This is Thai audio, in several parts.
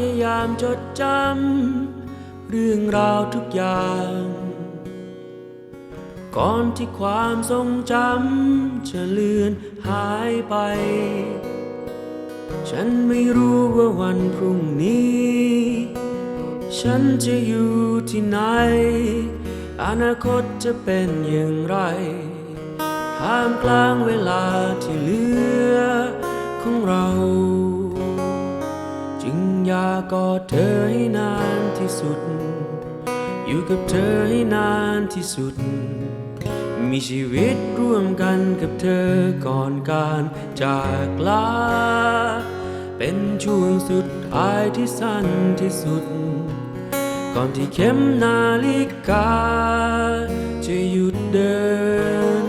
ยายามจดจำเรื่องราวทุกอย่าง ก่อนที่ความทรงจำจะเลือนหายไป ฉันไม่รู้ว่าวันพรุ่งนี้ ฉันจะอยู่ที่ไหน อนาคตจะเป็นอย่างไรท่ามกลางเวลาที่เหลือของเรา อยากกอดเธอให้นานที่สุด อยู่กับเธอให้นานที่สุด มีชีวิตร่วมกันกับเธอก่อนการจากลา เป็นช่วงสุดท้ายที่สั้นที่สุด ก่อนที่เข็มนาฬิกา จะหยุดเดิน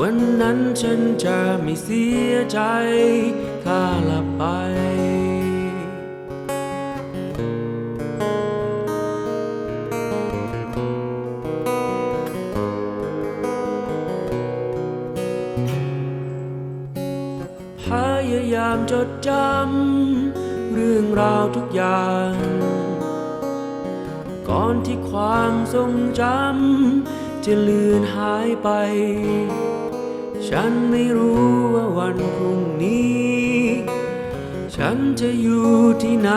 วันนั้นฉันจะไม่เสียใจ ถ้าหลับไป จดจำเรื่องราวทุกอย่าง ก่อนที่ความทรงจำจะเลือนหายไป ฉันไม่รู้ว่าวันพรุ่งนี้ ฉันจะอยู่ที่ไหน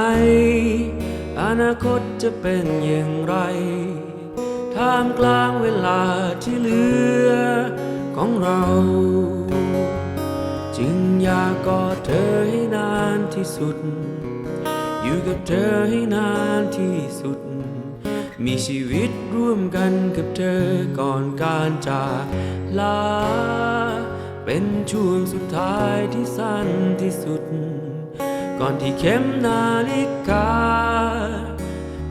อนาคตจะเป็นอย่างไรท่ามกลางเวลาที่เหลือของเรา จึงอยากกอดเธอให้นานที่สุด อยู่กับเธอให้นานที่สุด มีชีวิตร่วมกันกับเธอก่อนการจากลา เป็นช่วงสุดท้ายที่สั้นที่สุด ก่อนที่เข็มนาฬิกา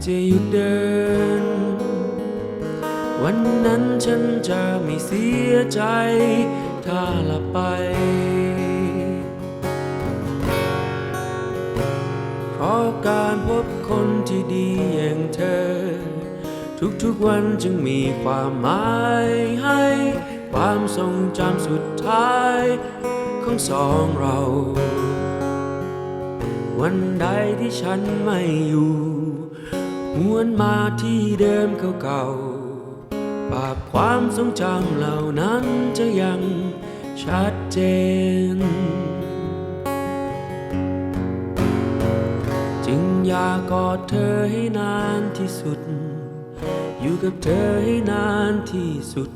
จะหยุดเดิน วันนั้นฉันจะไม่เสียใจ ถ้าหลับไป การพบคนที่ดีอย่างเธอ ทุกๆวันจึงมีความหมายให้ ความทรงจำสุดท้าย ของสองเรา วันใดที่ฉันไม่อยู่หวนมาที่เดิมเก่าๆภาพความทรงจำเหล่านั้นจะยังชัดเจน อยากกอดเธอให้นานที่สุด อยู่กับเธอให้นานที่สุด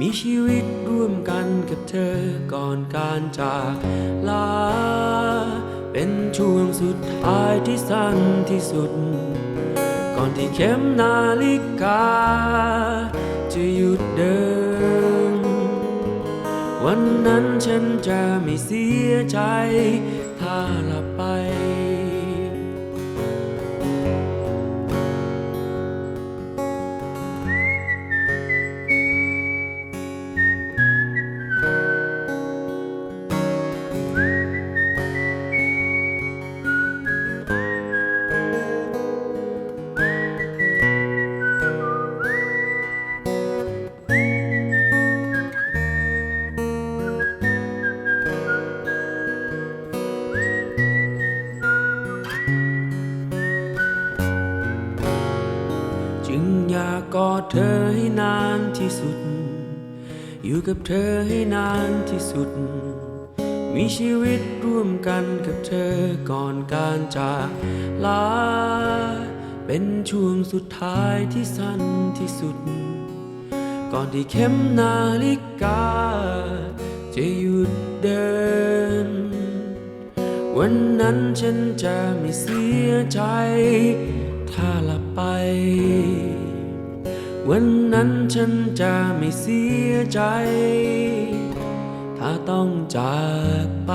มีชีวิตร่วมกันกับเธอก่อนการจากลา เป็นช่วงสุดท้ายที่สั้นที่สุด ก่อนที่เข็มนาฬิกา จะหยุดเดิน วันนั้นฉันจะไม่เสียใจ ถ้าหลับากกอดเธอให้นานที่สุด อยู่กับเธอให้นานที่สุด มีชีวิตร่วมกันกับเธอก่อนการจากลา เป็นช่วงสุดท้ายที่สั้นที่สุด ก่อนที่เข็มนาฬิกา จะหยุดเดิน วันนั้นฉันจะไม่เสียใจ วันนั้นฉันจะไม่เสียใจ ถ้าต้องจากไป